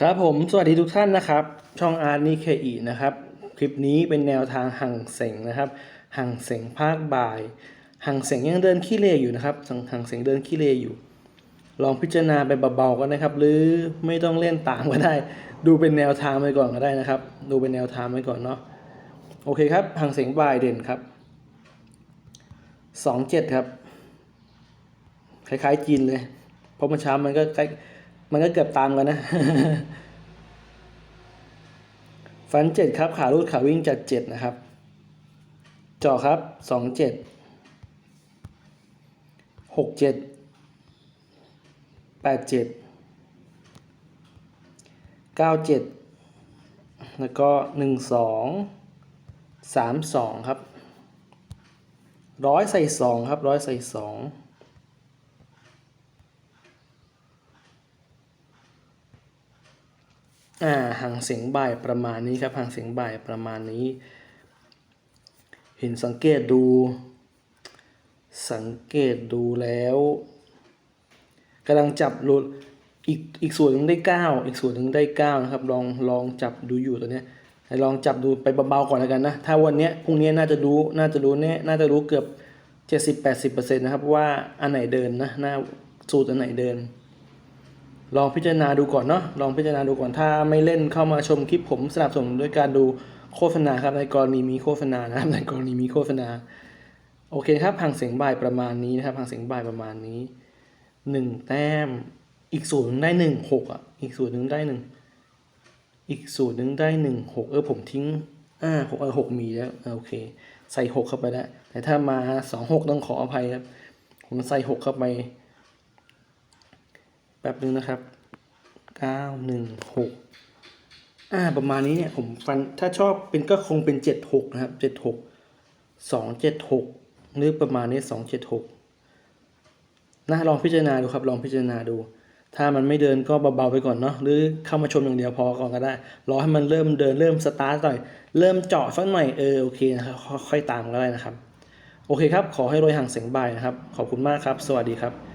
ครับผมสวัสดีทุกท่านนะครับ ช่องอาร์ตนิเคอีนะครับ คลิปนี้เป็นแนวทางห่างเสงนะครับห่างเสงภาคบ่ายห่างเสงยังเดินขี้เลอยู่นะครับห่างเสงเดินขี้เลอยู่ ลองพิจารณาไปเบาๆกันนะครับ หรือไม่ต้องเล่นตามก็ได้ ดูเป็นแนวทางไปก่อนก็ได้นะครับ ดูเป็นแนวทางไปก่อนเนาะโอเคครับห่างเสงบ่ายเด่นครับสองเจ็ดครับ คล้ายๆจีนเลยเพราะเมื่อเช้ามันก็ใกล้ มันก็เกือบตามกันนะ ฟันเจ็ดครับ ขารูดขาวิ่งจัดเจ็ดนะครับจาะครับสองเจ็ดหกเจ็ดแปดเจ็ดเก้าเจ็ดแล้วก็หนึ่งสองสามสองครับร้อยใส่สองครับร้อยใส่สอง อ่าห่างเสียงบ่ายประมาณนี้ครับห่างเสียงบ่ายประมาณนี้ เห็นสังเกตดู สังเกตดูแล้วกำลังจับรูอีกอีกส่วนหนึ่งได้เก้าอีกส่วนหนึ่งได้เก้านะครับลองลองจับดูอยู่ตัวเนี้ยลองจับดูไปเบาๆก่อนแล้วกันนะถ้าวันเนี้ยพรุ่งนี้น่าจะรู้น่าจะรู้แน่น่าจะรู้เกือบเจ็ดสิบแปดสิบเปอร์เซ็นต์นะครับว่าอันไหนเดินนะหน้าสูตรอันไหนเดิน ลองพิจารณาดูก่อนเนาะลองพิจารณาดูก่อนถ้าไม่เล่นเข้ามาชมคลิปผมสนับสนุนด้วยการดูโฆษณาครับในกรณีมีโฆษณานะครับในกรณีมีโฆษณา โอเคครับพังเสียงบ่ายประมาณนี้นะครับพังเสียงบ่ายประมาณนี้หนึ่งแต้มอีกสูตรหนึ่งได้หนึ่งหกอะอีกสูตรหนึ่งได้หนึ่งอีกสูตรหนึ่งได้หนึ่งหกเออผมทิ้งอ่าหกเออหกมีแล้วโอเค ใส่หกเข้าไปแล้วแต่ถ้ามาสองหกต้องขออภัยครับผมใส่หกเข้าไป แป๊บนึงนะครับเก้าหนึ่งหกอ่าประมาณนี้เนี่ยผมฟันถ้าชอบเป็นก็คงเป็นเจ็ดหกนะครับเจ็ดหกสองเจ็ดหกหรือประมาณนี้สองเจ็ดหกนะลองพิจารณาดูครับลองพิจารณาดู ถ้ามันไม่เดินก็เบาๆไปก่อนเนาะหรือเข้ามาชมอย่างเดียวพอก่อนก็ได้รอให้มันเริ่มเดินเริ่มสตาร์ทหน่อยเริ่มเจาะสักหน่อยเออโอเคนะครับค่อยตามก็ได้นะครับ โอเคครับ ขอให้รวยห่างเสียงบ่ายนะครับ ขอบคุณมากครับ สวัสดีครับ